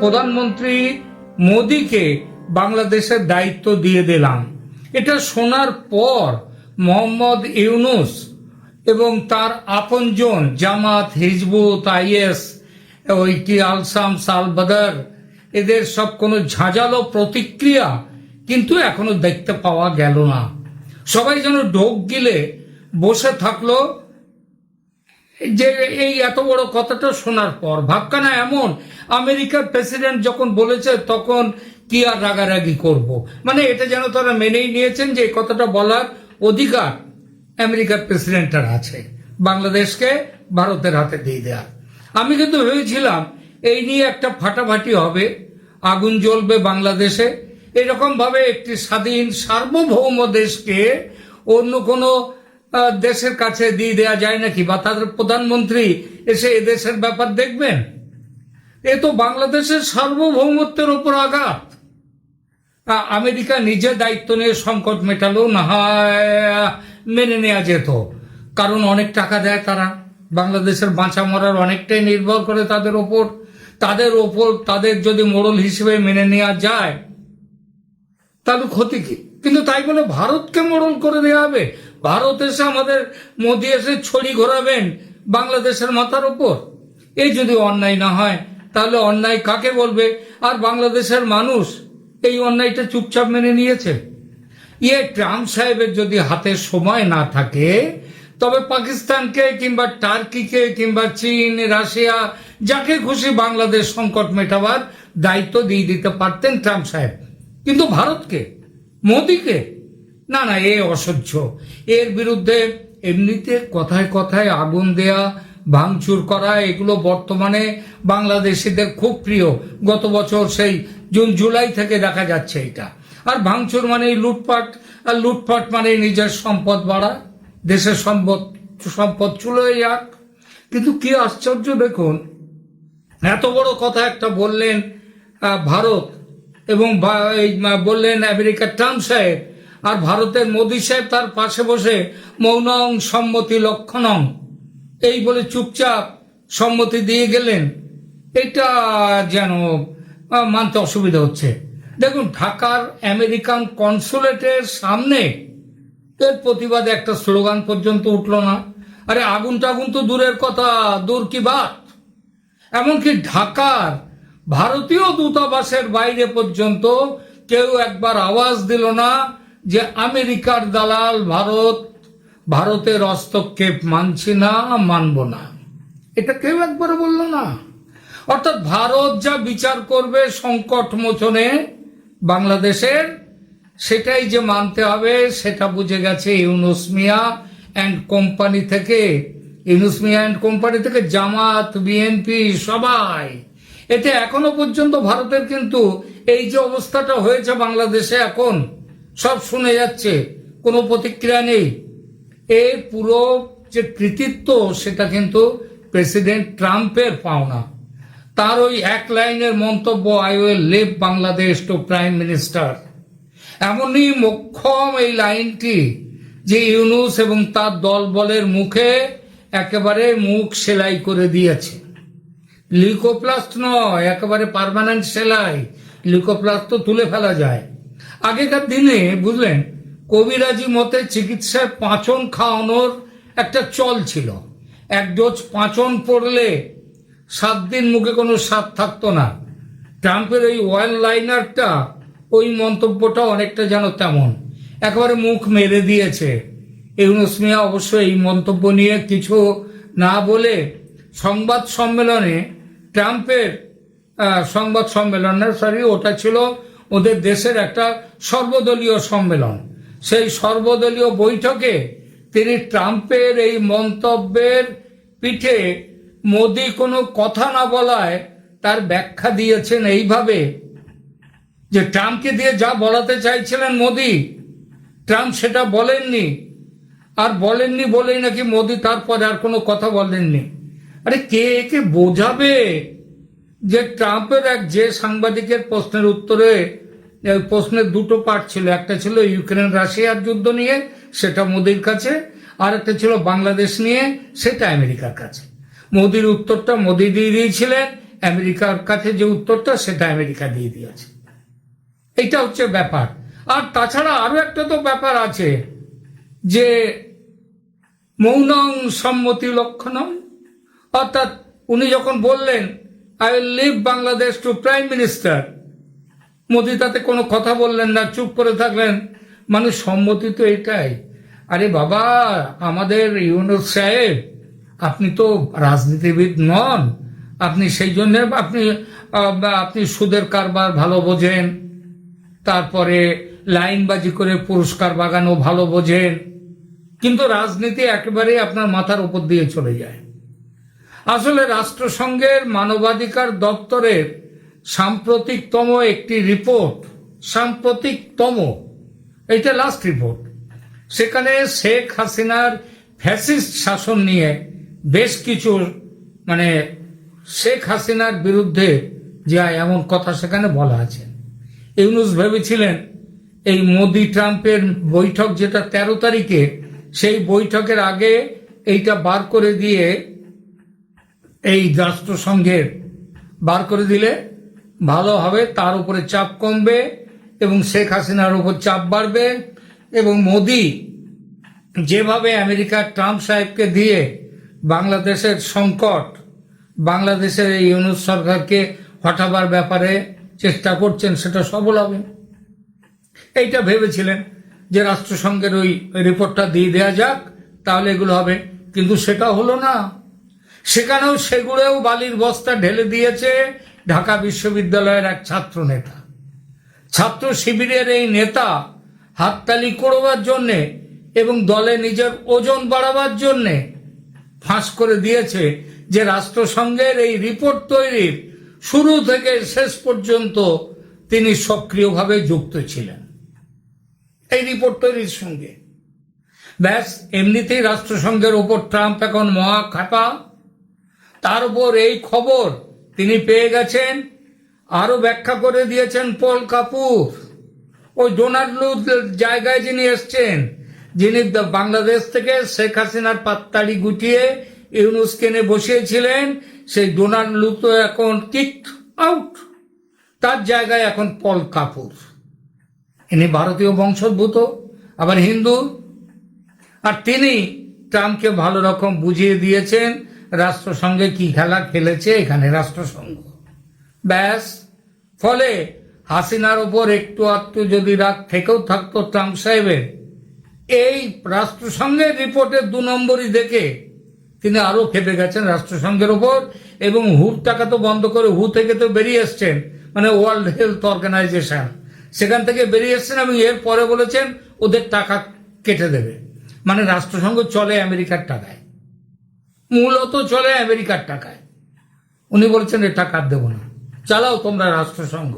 প্রধানমন্ত্রী মোদীকে বাংলাদেশের দায়িত্ব দিয়ে দিলাম। এটা শোনার পর মোহাম্মদ ইউনুস এবং তার আপনজন জামাত হিজবুত আইএস, ওই কি আলসাম সালবাদার, এদের সব কোনো ঝাঁঝালো প্রতিক্রিয়া কিন্তু এখনও দেখতে পাওয়া গেল না। সবাই যেন ঢোক গিলে বসে থাকল যে এই এত বড় কথাটা শোনার পর, ভাবখানা এমন, আমেরিকার প্রেসিডেন্ট যখন বলেছে তখন কি আর রাগারাগি করব? মানে এটা যেন তারা মেনেই নিয়েছেন যে এই কথাটা বলার অধিকার আমেরিকার প্রেসিডেন্টের আছে, বাংলাদেশকে ভারতের হাতে দিয়ে দেওয়া আমি কিন্তু ভেবেছিলাম এই নিয়ে একটা ফাটাফাটি হবে, আগুন জ্বলবে বাংলাদেশে এরকম ভাবে একটি স্বাধীন সার্বভৌম দেশকে অন্য কোনো দেশের কাছে দিয়ে দেওয়া যায় নাকি? বা তাদের প্রধানমন্ত্রী এসে এদেশের ব্যাপার দেখবেন? এ তো বাংলাদেশের সার্বভৌমত্বের উপর আঘাত। আমেরিকা নিজে দায়িত্ব নিয়ে সংকট মেটালো, না হয় মেনে নেওয়া যেত। কারণ অনেক টাকা দেয় তারা। বাংলাদেশের বাঁচা মরার অনেকটাই নির্ভর করে তাদের ওপর। তাদের ওপর তাদের যদি মোড়ল হিসেবে মেনে নেওয়া যায়, তাহলে ক্ষতি কি? কিন্তু তাই বলে ভারতকে মোড়ল করে দেওয়া হবে। ভারত এসে আমাদের মোদী এসে ছড়ি ঘোরাবেন বাংলাদেশের মাথার ওপর এই যদি অন্যায় না হয়, তাহলে অন্যায় কাকে বলবে? আর বাংলাদেশের মানুষ এই অন্যায়টা চুপচাপ মেনে নিয়েছে। ইয়ে ট্রাম্প সাহেবের যদি হাতে সময় না থাকে, তবে পাকিস্তানকে কিংবা টার্কিকে কিংবা চীন, রাশিয়া, যাকে খুশি বাংলাদেশ সংকট মেটাবার দায়িত্ব দিয়ে দিতে পারতেন ট্রাম্প সাহেব। কিন্তু ভারতকে, মোদীকে না না, এ অসহ্য। এর বিরুদ্ধে এমনিতে কথায় কথায় আগুন দেয়া, ভাঙচুর করা, এগুলো বর্তমানে বাংলাদেশিদের খুব প্রিয়। গত বছর সেই জুন, জুলাই থেকে দেখা যাচ্ছে এটা। আর ভাঙচুর মানে লুটপাট, আর লুটপাট মানে নিজের সম্পদ বাড়া, দেশের সম্পদ সম্পদ চুলো যাক কিন্তু কি আশ্চর্য দেখুন, এত বড় কথা একটা বললেন ভারত এবং বললেন আমেরিকার ট্রাম্প সাহেব আর ভারতের মোদী সাহেব তার পাশে বসে মৌনং সম্মতি লক্ষণং। এই বলে চুপচাপ সম্মতি দিয়ে গেলেন। এটা যেন মানতে অসুবিধা হচ্ছে। দেখুন, ঢাকার আমেরিকান কনসুলেটের সামনে এর প্রতিবাদে একটা স্লোগান পর্যন্ত উঠল না। আরে আগুন টাগুন তো দূরের কথা, দূর কি বাত? এমনকি ঢাকার ভারতীয় দূতাবাসের বাইরে পর্যন্ত কেউ একবার আওয়াজ দিল না। যে আমেরিকার দালাল ভারত, ভারতের হস্তক্ষেপ মানছি না, মানব না। এটা কেউ একবার বলল না। অর্থাৎ ভারত যা বিচার করবে সংকট মোচনে বাংলাদেশের, সেটাই যে মানতে হবে, সেটা বুঝে গেছে ইউনুসমিয়া অ্যান্ড কোম্পানি থেকে। ইউনুসমিয়া অ্যান্ড কোম্পানি থেকে জামাত বিএনপি সবাই। এতে এখনও পর্যন্ত ভারতের কিন্তু এই যে অবস্থাটা হয়েছে বাংলাদেশে এখন সব শুনে যাচ্ছে, কোনো প্রতিক্রিয়া নেই। এই পুরো যে কৃতিত্ব, সেটা কিন্তু প্রেসিডেন্ট ট্রাম্পের পাওনা। তার ওই এক লাইনের মন্তব্য I will leave Bangladesh to prime minister. এমনই মোক্ষম এই লাইনটি যে ইউনুস এবং তার দলবলের মুখে একেবারে মুখ সেলাই করে দিয়েছে। লিকোপ্লাস্ট নয়, একেবারে পার্মানেন্ট সেলাই। লিকোপ্লাস্ট তো তুলে ফেলা যায়। আগেকার দিনে, বুঝলেন, কবিরাজি মতে চিকিৎসায় পাঁচন খাওয়ানোর একটা চল ছিল। এক ডোজ পাঁচন পড়লে সাত দিন মুখে কোনো স্বাদ থাকতো না। ট্রাম্পের ওই ওয়ান লাইনারটা, ওই মন্তব্যটা অনেকটা যেন তেমন। একেবারে মুখ মেরে দিয়েছে। ইউনুস মিয়া অবশ্য এই মন্তব্য নিয়ে কিছু না বলে সংবাদ সম্মেলনে, ট্রাম্পের সংবাদ সম্মেলনের, সরি, ওটা ছিল ওদের দেশের একটা সর্বদলীয় সম্মেলন। সেই সর্বদলীয় বৈঠকে তিনি ট্রাম্পের এই মন্তব্যের পিঠে মোদি কোনো কথা না বলায় তার ব্যাখ্যা দিয়েছেন এইভাবে যে ট্রাম্পকে দিয়ে যা বলাতে চাইছিলেন মোদি, ট্রাম্প সেটা বলেননি। আর বলেননি বলেই নাকি মোদি তারপরে আর কোনো কথা বলেননি। আরে কে একে বোঝাবে? যে ট্রাম্পের এক যে সাংবাদিকের প্রশ্নের উত্তরে প্রশ্নের দুটো পার্ট ছিল। একটা ছিল ইউক্রেন রাশিয়ার যুদ্ধ নিয়ে, সেটা মোদির কাছে, আর একটা ছিল বাংলাদেশ নিয়ে, সেটা আমেরিকার কাছে। মোদির উত্তরটা মোদি দিয়ে দিয়েছিলেন, আমেরিকার কাছে যে উত্তরটা, সেটা আমেরিকা দিয়ে দিয়েছে। এটা হচ্ছে ব্যাপার। আর তাছাড়া আরও একটা তো ব্যাপার আছে, যে মৌনং সম্মতি লক্ষণম। অর্থাৎ উনি যখন বললেন I will leave Bangladesh to prime minister Modi তাতে কোনো কথা বললেন না, চুপ করে থাকলেন। মানে সম্মতি তো এটাই। আরে বাবা, আমাদের ইউনুস সাহেব, আপনি তো রাজনীতিবিদ নন। আপনি সেই জন্য আপনি আপনি সুদের কারবার ভালো বোঝেন। তারপরে লাইনবাজি করে পুরস্কার বাগানো ভালো বোঝেন। কিন্তু রাজনীতি একেবারেই আপনার মাথার উপর দিয়ে চলে যায়। আসলে রাষ্ট্রসংঘের মানবাধিকার দপ্তরের সাম্প্রতিকতম একটি রিপোর্ট, সাম্প্রতিকতম, এইটা লাস্ট রিপোর্ট সেখানে শেখ হাসিনার ফ্যাসিস্ট শাসন নিয়ে বেশ কিছু মানে শেখ হাসিনার বিরুদ্ধে যা এমন কথা সেখানে বলা আছে। ইউনুস ভেবেছিলেন এই মোদি ট্রাম্পের বৈঠক যেটা তেরো তারিখে, সেই বৈঠকের আগে এইটা বার করে দিয়ে এই রাষ্ট্রসংঘের বার করে দিলে ভালো হবে তার উপরে চাপ কমবে এবং শেখ হাসিনার উপর চাপ বাড়বে এবং মোদি যেভাবে আমেরিকার ট্রাম্প সাহেবকে দিয়ে বাংলাদেশের সংকট, বাংলাদেশের এই ইউনুস সরকারকে হটাবার ব্যাপারে চেষ্টা করছেন, সেটা সফল হবে। এইটা ভেবেছিলেন যে রাষ্ট্রসংঘের ওই রিপোর্টটা দিয়ে দেওয়া যাক, তাহলে এগুলো হবে। কিন্তু সেটা হলো না। সেখানেও সেগুলোও বালির বস্তা ঢেলে দিয়েছে ঢাকা বিশ্ববিদ্যালয়ের এক ছাত্র নেতা। ছাত্র শিবিরের এই নেতা হাততালি করবার জন্যে এবং দলে নিজের ওজন বাড়াবার জন্যে ফাঁস করে দিয়েছে যে রাষ্ট্রসংঘের এই রিপোর্ট তৈরির শুরু থেকে শেষ পর্যন্ত তিনি সক্রিয়ভাবে যুক্ত ছিলেন। এই রিপোর্ট তৈরির সঙ্গে। ব্যাস, এমনিতেই রাষ্ট্রসংঘের ওপর ট্রাম্প এখন মহা খাপা। তার উপর এই খবর তিনি পেয়ে গেছেন। আরও ব্যাখ্যা করে দিয়েছেন পল কাপুর। ওই ডোনাল্ড লু জায়গায় যিনি এসছেন, যিনি বাংলাদেশ থেকে শেখ হাসিনার পাত্তাড়ি গুটিয়ে ইউনুসকে এনে বসিয়েছিলেন, সেই ডোনাল্ড লু তো এখন কিক আউট তার জায়গায় এখন পল কাপুর। ইনি ভারতীয় বংশোদ্ভূত, আবার হিন্দু। আর তিনি ট্রাম্পকে ভালো রকম বুঝিয়ে দিয়েছেন রাষ্ট্রসংঘে কি খেলা খেলেছে এখানে রাষ্ট্রসংঘ ব্যাস, ফলে হাসিনার ওপর একটু আধটু যদি রাগ থেকেও থাকতো ট্রাম্প সাহেবের। এই রাষ্ট্রসংঘের রিপোর্টের দু নম্বরই দেখে তিনি আরও খেপে গেছেন রাষ্ট্রসংঘের ওপর এবং হুর টাকা তো বন্ধ করে হু থেকে তো বেরিয়ে এসছেন মানে ওয়ার্ল্ড হেলথ অর্গানাইজেশন। সেখান থেকে বেরিয়ে এসছেন এবং এর পরে বলেছেন ওদের টাকা কেটে দেবে। মানে রাষ্ট্রসংঘ চলে আমেরিকার টাকায়। মূলত চলে আমেরিকার টাকায়। উনি বলছেন, এ টাকা দেবো না। চালাও তোমরা রাষ্ট্রসংঘ।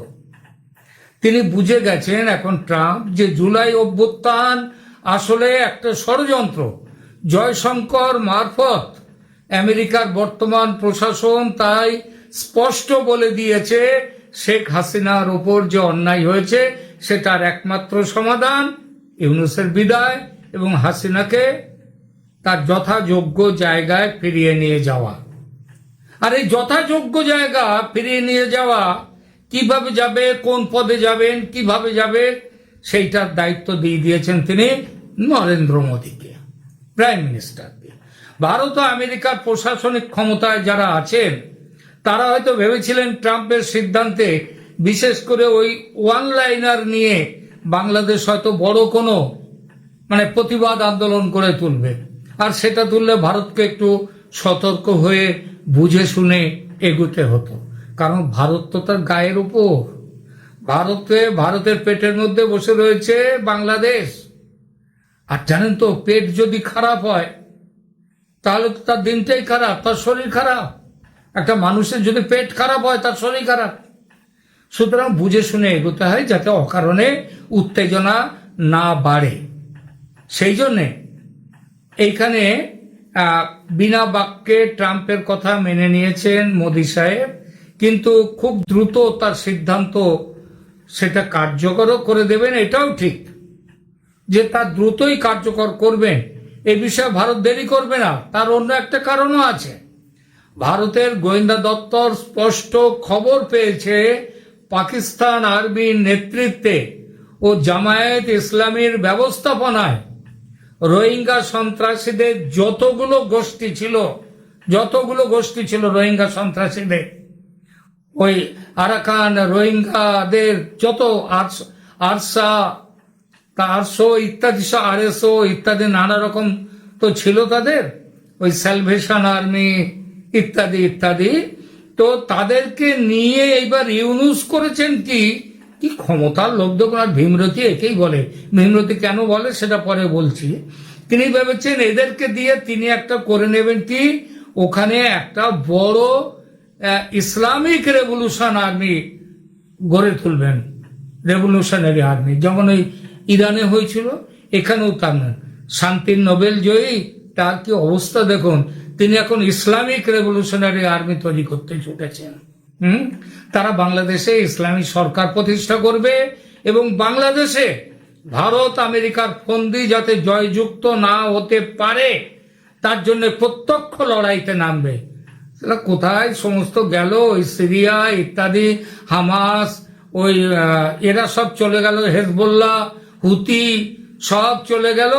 তিনি বুঝে গেছেন এখন ট্রাম্প যে জুলাই অভ্যুত্থান আসলে একটা ষড়যন্ত্র। জয়শঙ্কর মারফত আমেরিকার বর্তমান প্রশাসন তাই স্পষ্ট বলে দিয়েছে, শেখ হাসিনার উপর যে অন্যায় হয়েছে, সেটার একমাত্র সমাধান ইউনুসের বিদায় এবং হাসিনাকে তার যথাযোগ্য জায়গায় ফিরিয়ে নিয়ে যাওয়া। আর এই যথাযোগ্য জায়গা ফিরিয়ে নিয়ে যাওয়া, কীভাবে যাবে, কোন পদে যাবেন, কীভাবে যাবে, সেইটার দায়িত্ব দিয়ে দিয়েছেন তিনি নরেন্দ্র মোদীকে, প্রাইম মিনিস্টারকে। ভারত ও আমেরিকার প্রশাসনিক ক্ষমতায় যারা আছেন, তারা হয়তো ভেবেছিলেন ট্রাম্পের সিদ্ধান্তে, বিশেষ করে ওই ওয়ান লাইনার নিয়ে বাংলাদেশ হয়তো বড় কোনো মানে প্রতিবাদ আন্দোলন করে তুলবে। আর সেটা তুললে ভারতকে একটু সতর্ক হয়ে বুঝে শুনে এগুতে হতো। কারণ ভারত তো তার গায়ের উপর। ভারতে, ভারতের পেটের মধ্যে বসে রয়েছে বাংলাদেশ। আর জানেন তো, পেট যদি খারাপ হয়, তাহলে তো তার দিনটাই খারাপ, তার শরীর খারাপ। একটা মানুষের যদি পেট খারাপ হয়, তার শরীর খারাপ। সুতরাং বুঝে শুনে এগোতে হয় যাতে অকারণে উত্তেজনা না বাড়ে। সেই জন্যে এইখানে বিনা বাক্যে ট্রাম্পের কথা মেনে নিয়েছেন মোদী সাহেব, কিন্তু খুব দ্রুত তার সিদ্ধান্ত সেটা কার্যকরও করে দেবেন, এটাও ঠিক। যে তার দ্রুতই কার্যকর করবেন, এ বিষয়ে ভারত দেরি করবে না, তার অন্য একটা কারণও আছে। ভারতের গোয়েন্দা দপ্তর স্পষ্ট খবর পেয়েছে, পাকিস্তান আর্মির নেতৃত্বে ও জামায়াত ইসলামীর ব্যবস্থাপনায় রোহিঙ্গা সন্ত্রাসীদের যতগুলো গোষ্ঠী ছিল, যতগুলো গোষ্ঠী ছিল রোহিঙ্গা সন্ত্রাসীদের, ওই আরাকান রোহিঙ্গাদের যত আরস- আরসা আরশো ইত্যাদি আরএসও, ইত্যাদি নানা রকম তো ছিল তাদের, ওই স্যালভেশন আর্মি, ইত্যাদি ইত্যাদি। তো তাদেরকে নিয়ে এইবার ইউনুস করেছেন কি? কি ক্ষমতার দেখুন আর ভীমরতি একেই বলে। ভীমরতি কেন বলে, সেটা পরে বলছি। তিনি ভেবেছেন এদেরকে দিয়ে তিনি একটা করে নেবেন কি? ওখানে একটা বড় ইসলামিক রেভলিউশন আর্মি গড়ে তুলবেন। Revolutionary army. যেমন ওই ইরানে হয়েছিল, এখানেও তার শান্তির নোবেল জয়ী, তার কি অবস্থা দেখুন। তিনি এখন ইসলামিক রেভলিউশনারি আর্মি তৈরি করতে ছুটেছেন হুম? তারা বাংলাদেশে ইসলামী সরকার প্রতিষ্ঠা করবে এবং বাংলাদেশে ভারত, আমেরিকার ফন্দি যাতে জয়যুক্ত না হতে পারে, তার জন্য প্রত্যক্ষ লড়াইতে নামবে। কোথায় সমস্ত গেল? ওই সিরিয়া ইত্যাদি, হামাস, ওই এরা সব চলে গেল, হেজবুল্লাহ, হুতি, সব চলে গেল।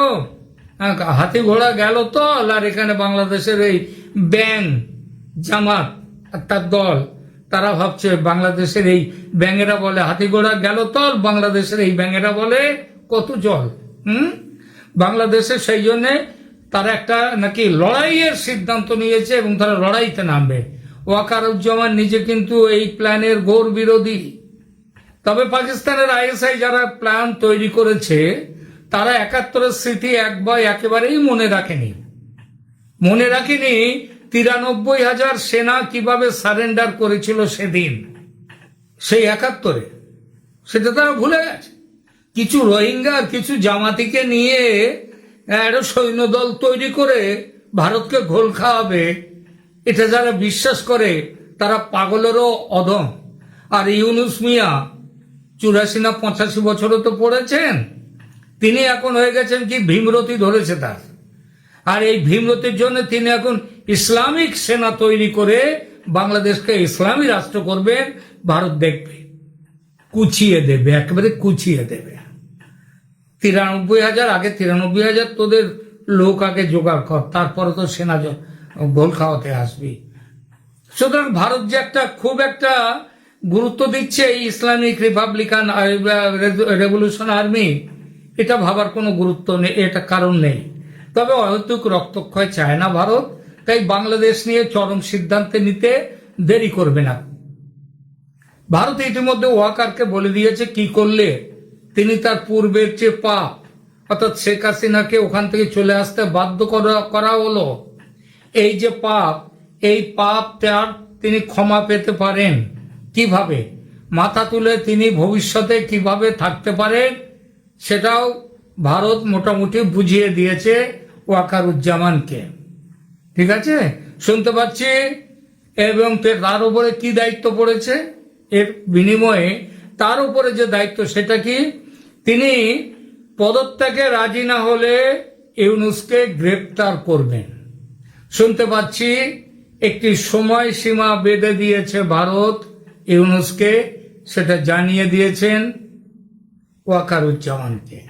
হাতি ঘোড়া গেল তো, আর এখানে বাংলাদেশের এই ব্যাং, জামাত তার দল। তারা ভাবছে বাংলাদেশের এই ব্যাঙেরা বলে হাতি ঘোড়া গেল তল, বাংলাদেশের এই ব্যাঙেরা বলে কত জল, হুম? বাংলাদেশে সেই জন্যে তারা একটা নাকি লড়াইয়ের সিদ্ধান্ত নিয়েছে এবং তারা লড়াইতে নামবে। ওয়াকারুজ্জামান নিজে কিন্তু এই প্ল্যানের ঘোর বিরোধী। তবে পাকিস্তানের আইএসআই যারা প্ল্যান তৈরি করেছে, তারা একাত্তরের স্মৃতি একবার একেবারেই মনে রাখেনি। মনে রাখেনি তিরানব্বই হাজার সেনা কীভাবে সারেন্ডার করেছিল সেদিন? সেই একাত্তরে। সেটা তারা ভুলে গেছে। কিছু রোহিঙ্গা কিছু জামাতিকে নিয়ে একটা সৈন্যদল তৈরি করে ভারতকে ঘোল খাওয়াবে। এটা যারা বিশ্বাস করে, তারা পাগলেরও অধম। আর ইউনুস মিয়া চুরাশি না পঁচাশি বছরও তো পড়েছেন। তিনি এখন হয়ে গেছেন কি, ভীমরতি ধরেছে তার। আর এই ভীমরতির জন্য তিনি এখন ইসলামিক সেনা তৈরি করে বাংলাদেশকে ইসলামী রাষ্ট্র করবেন ভারত দেখবে। কুচিয়ে দেবে, একেবারে কুচিয়ে দেবে। তিরানব্বই হাজার, আগে তিরানব্বই হাজার তোদের লোক আগে জোগাড় কর, তারপরে তো সেনা গোল খাওয়াতে আসবি। সুতরাং ভারত যে একটা খুব একটা গুরুত্ব দিচ্ছে এই ইসলামিক রিপাবলিকান রেভলিউশন আর্মি, এটা ভাবার কোনো গুরুত্ব নেই, এটা কারণ নেই। তবে অহেতুক রক্তক্ষয় চায় না ভারত। তাই বাংলাদেশ নিয়ে চরম সিদ্ধান্তে নিতে দেরি করবে না। ভারত ইতিমধ্যে ওয়াকারকে বলে দিয়েছে, কি করলে? তিনি তার পূর্বের চেয়ে পাপ, অর্থাৎ শেখ হাসিনাকে ওখান থেকে চলে আসতে বাধ্য করা হলো। এই যে পাপ, এই পাপ তার তিনি ক্ষমা পেতে পারেন কীভাবে? মাথা তুলে তিনি ভবিষ্যতে কীভাবে থাকতে পারেন, সেটাও ভারত মোটামুটি বুঝিয়ে দিয়েছে ওয়াকারুজ্জামানকে। ঠিক আছে? শুনতে পাচ্ছি? এবং তার উপরে কি দায়িত্ব পড়েছে? এর বিনিময়ে তার উপরে যে দায়িত্ব, সেটা কি? তিনি পদত্যাগে রাজি না হলে ইউনুসকে গ্রেপ্তার করবেন। শুনতে পাচ্ছি, একটি সময়সীমা বেঁধে দিয়েছে ভারত ইউনুসকে, সেটা জানিয়ে দিয়েছেন ওয়াকারুজ্জামানকে।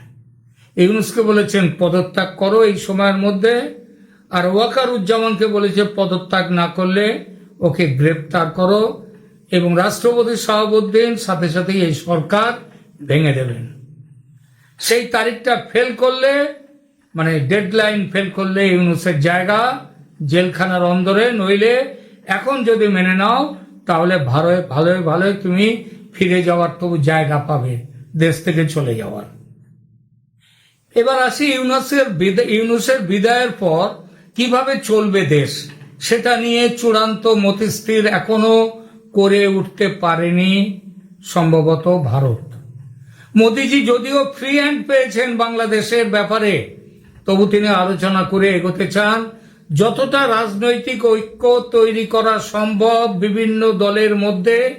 ইউনুসকে বলেছেন, পদত্যাগ করো এই সময়ের মধ্যে। আর ওয়াকারুজ্জামানকে বলেছে, পদত্যাগ না করলে ওকে গ্রেপ্তার করো এবং রাষ্ট্রপতি শাহাবুদ্দিন সাথে সাথে এই সরকার ভেঙে দেবেন। সেই তারিখটা ফেল করলে মানে ডেডলাইন ফেল করলে ইউনুসের জায়গা জেলখানার অন্দরে, নইলে এখন যদি মেনে নাও, তাহলে ভালো ভালো ভালো তুমি ফিরে যাওয়ার তবু জায়গা পাবে, দেশ থেকে চলে যাওয়ার। এবার আসি ইউনুসের বিদা- ইউনুসের বিদায়ের পর কীভাবে চলবে দেশ? সেটা নিয়ে চূড়ান্ত মতিস্থির এখনও করে উঠতে পারেনি সম্ভবত ভারত। মোদিজি যদিও ফ্রি হ্যান্ড পেয়েছেন বাংলাদেশের ব্যাপারে, তবু তিনি আলোচনা করে এগোতে চান। যতটা রাজনৈতিক ঐক্য তৈরি করা সম্ভব বিভিন্ন দলের মধ্যে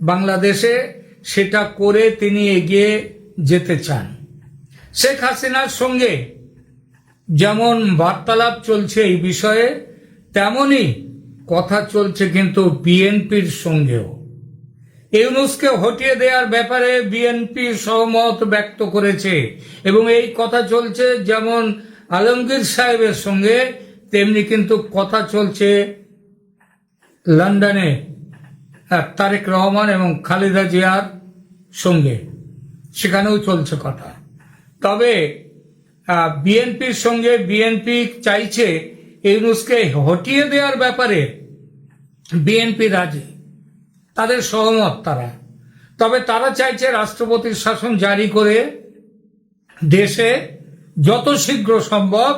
বাংলাদেশে, সেটা করে তিনি এগিয়ে যেতে চান। শেখ হাসিনার সঙ্গে যেমন বার্তালাপ চলছে এই বিষয়ে, তেমনই কথা চলছে কিন্তু বিএনপির সঙ্গেও। ইউনুসকে হটিয়ে দেওয়ার ব্যাপারে বিএনপি সহমত ব্যক্ত করেছে এবং এই কথা চলছে যেমন আলমগীর সাহেবের সঙ্গে, তেমনি কিন্তু কথা চলছে লন্ডনে তারেক রহমান এবং খালেদা জিয়ার সঙ্গে। সেখানেও চলছে কথা। তবে বিএনপির সঙ্গে বিএনপি চাইছে ইউনুসকে হটিয়ে দেওয়ার ব্যাপারে বিএনপি রাজি। তাদের সহমত তারা। তবে তারা চাইছে রাষ্ট্রপতির শাসন জারি করে দেশে যত শীঘ্র সম্ভব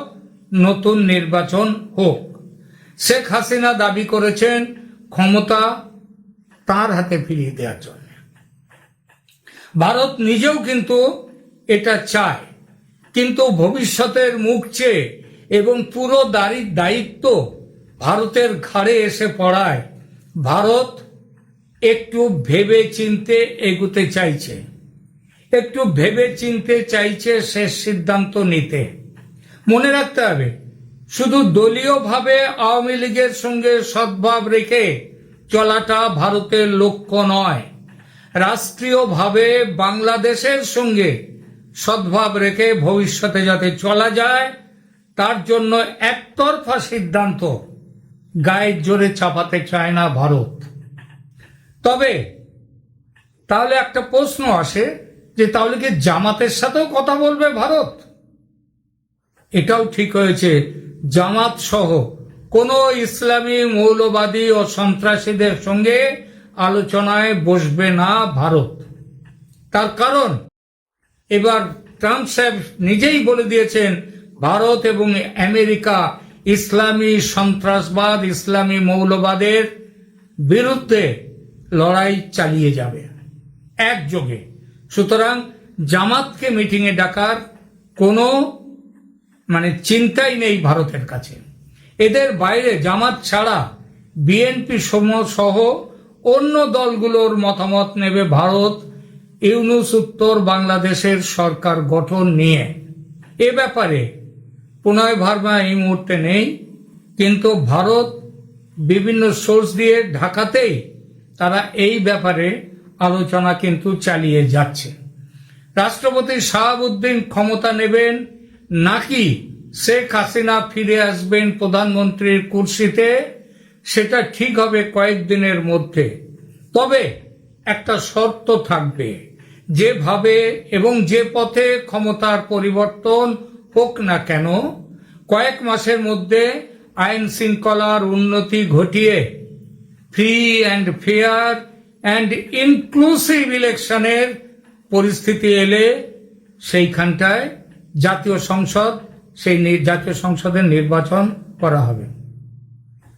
নতুন নির্বাচন হোক। শেখ হাসিনা দাবি করেছেন ক্ষমতা তার হাতে ফিরিয়ে দেওয়ার জন্য। ভারত নিজেও কিন্তু এটা চায়। কিন্তু ভবিষ্যতের মুখ চেয়ে এবং পুরো দাড়ির দায়িত্ব ভারতের ঘাড়ে এসে পড়ায়, ভারত একটু ভেবে চিনতে এগুতে চাইছে। একটু ভেবে চিনতে চাইছে শেষ সিদ্ধান্ত নিতে। মনে রাখতে হবে, শুধু দলীয়ভাবে আওয়ামী লীগের সঙ্গে সদ্ভাব রেখে চলাটা ভারতের লক্ষ্য নয়। রাষ্ট্রীয়ভাবে বাংলাদেশের সঙ্গে সদ্ভাব রেখে ভবিষ্যতে যাতে চলা যায়, তার জন্য একতরফা সিদ্ধান্ত গায়ের জোরে চাপাতে চায় না ভারত। তবে, তাহলে একটা প্রশ্ন আসে যে তাহলে কি জামাতের সাথেও কথা বলবে ভারত? এটাও ঠিক হয়েছে, জামাত সহ কোন ইসলামী মৌলবাদী ও সন্ত্রাসীদের সঙ্গে আলোচনায় বসবে না ভারত। তার কারণ এবার ট্রাম্প সাহেব নিজেই বলে দিয়েছেন, ভারত এবং আমেরিকা ইসলামী সন্ত্রাসবাদ, ইসলামী মৌলবাদের বিরুদ্ধে লড়াই চালিয়ে যাবে। একযোগে। সুতরাং জামাতকে মিটিংয়ে ডাকার কোনো মানে চিন্তাই নেই ভারতের কাছে। এদের বাইরে জামাত ছাড়া বিএনপি সহ অন্য দলগুলোর মতামত নেবে ভারত ইউনুস উত্তর বাংলাদেশের সরকার গঠন নিয়ে। এ ব্যাপারে পুনয় ভার্মা এই মুহূর্তে নেই, কিন্তু ভারত বিভিন্ন সোর্স দিয়ে ঢাকাতেই তারা এই ব্যাপারে আলোচনা কিন্তু চালিয়ে যাচ্ছে। রাষ্ট্রপতি শাহাবুদ্দিন ক্ষমতা নেবেন নাকি শেখ হাসিনা ফিরে আসবেন প্রধানমন্ত্রীর কুর্সিতে, সেটা ঠিক হবে কয়েকদিনের মধ্যে। তবে একটা শর্ত থাকবে। যেভাবে এবং যে পথে ক্ষমতার পরিবর্তন হোক না কেন, কয়েক মাসের মধ্যে আইন শৃঙ্খলার উন্নতি ঘটিয়ে free and fair and inclusive ইলেকশনের পরিস্থিতি এলে সেইখানটায় জাতীয় সংসদ, সেই জাতীয় সংসদের নির্বাচন করা হবে।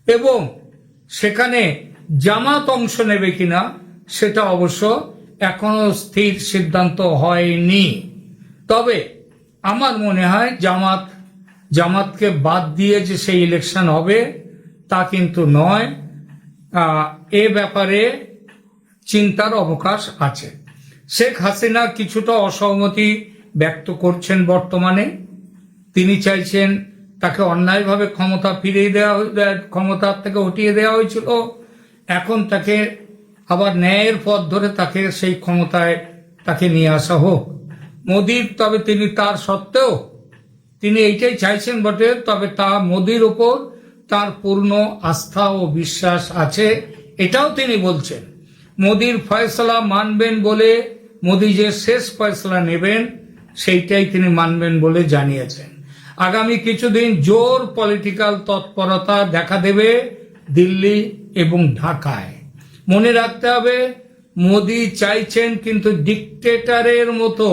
এবং সেখানে জামাত অংশ নেবে কিনা, সেটা অবশ্য এখনও স্থির সিদ্ধান্ত হয়নি। তবে আমার মনে হয় জামাত, জামাতকে বাদ দিয়ে যে সেই ইলেকশন হবে, তা কিন্তু নয়। এ ব্যাপারে চিন্তার অবকাশ আছে। শেখ হাসিনা কিছুটা অসহমতি ব্যক্ত করছেন বর্তমানে। তিনি চাইছেন তাকে অন্যায়ভাবে ক্ষমতা ফিরিয়ে দেওয়া, ক্ষমতার থেকে হটিয়ে দেওয়া হয়েছিল। এখন তাকে আবার ন্যায়ের পথ ধরে তাকে সেই ক্ষমতায় তাকে নিয়ে আসা হোক। মোদির, তবে তিনি তার সত্ত্বেও তিনি এইটাই চাইছেন বটে, তবে তা মোদির ওপর তার পূর্ণ আস্থা ও বিশ্বাস আছে, এটাও তিনি বলছেন। মোদির ফয়সলা মানবেন বলে মোদি যে শেষ ফয়সলা নেবেন, সেইটাই তিনি মানবেন বলে জানিয়েছেন। আগামী কিছুদিন জোর পলিটিক্যাল তৎপরতা দেখা দেবে দিল্লি এবং ঢাকায়। মনে রাখতে হবে, মোদি চাইছেন কিন্তু ডিকটেটারের মতো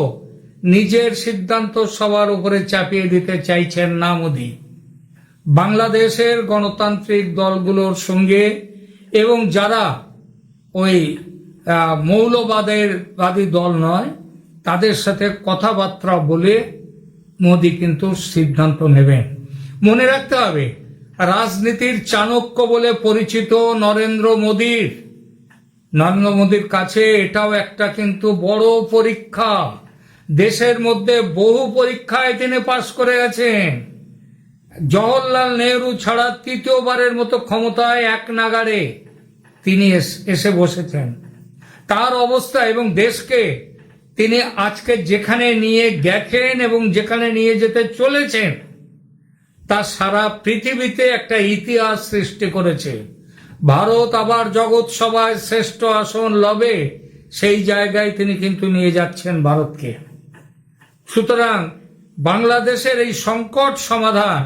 নিজের সিদ্ধান্ত সবার উপরে চাপিয়ে দিতে চাইছেন না মোদি। বাংলাদেশের গণতান্ত্রিক দলগুলোর সঙ্গে এবং যারা ওই মৌলবাদের বাদী দল নয়, তাদের সাথে কথাবার্তা বলে মোদি কিন্তু সিদ্ধান্ত নেবেন। মনে রাখতে হবে, রাজনীতির চাণক্য বলে পরিচিত নরেন্দ্র মোদীর নরেন্দ্র মোদীর কাছে এটাও একটা কিন্তু বড় পরীক্ষা। দেশের মধ্যে বহু পরীক্ষায় তিনি পাশ করে গেছেন। জওহরলাল নেহরু ছাড়া তৃতীয়বারের মতো ক্ষমতায় এক নাগারে তিনি এস- বসেছেন। তার অবস্থা এবং দেশকে তিনি আজকে যেখানে নিয়ে গেছেন এবং যেখানে নিয়ে যেতে চলেছেন, তা সারা পৃথিবীতে একটা ইতিহাস সৃষ্টি করেছে। ভারত আবার জগৎ সভায় শ্রেষ্ঠ আসন লবে, সেই জায়গায় তিনি কিন্তু নিয়ে যাচ্ছেন ভারতকে। সুতরাং বাংলাদেশের এই সংকট সমাধান,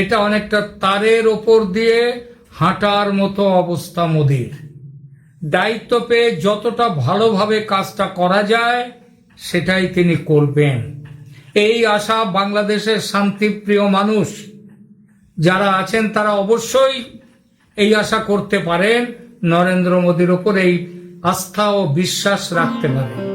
এটা অনেকটা তারের ওপর দিয়ে হাঁটার মতো অবস্থা মোদির। দায়িত্ব পেয়ে যতটা ভালোভাবে কাজটা করা যায়, সেটাই তিনি করবেন। এই আশা বাংলাদেশের শান্তিপ্রিয় মানুষ, যারা আছেন তারা অবশ্যই এই আশা করতে পারেন নরেন্দ্র মোদীর ওপর এই আস্থা ও বিশ্বাস রাখতে পারেন।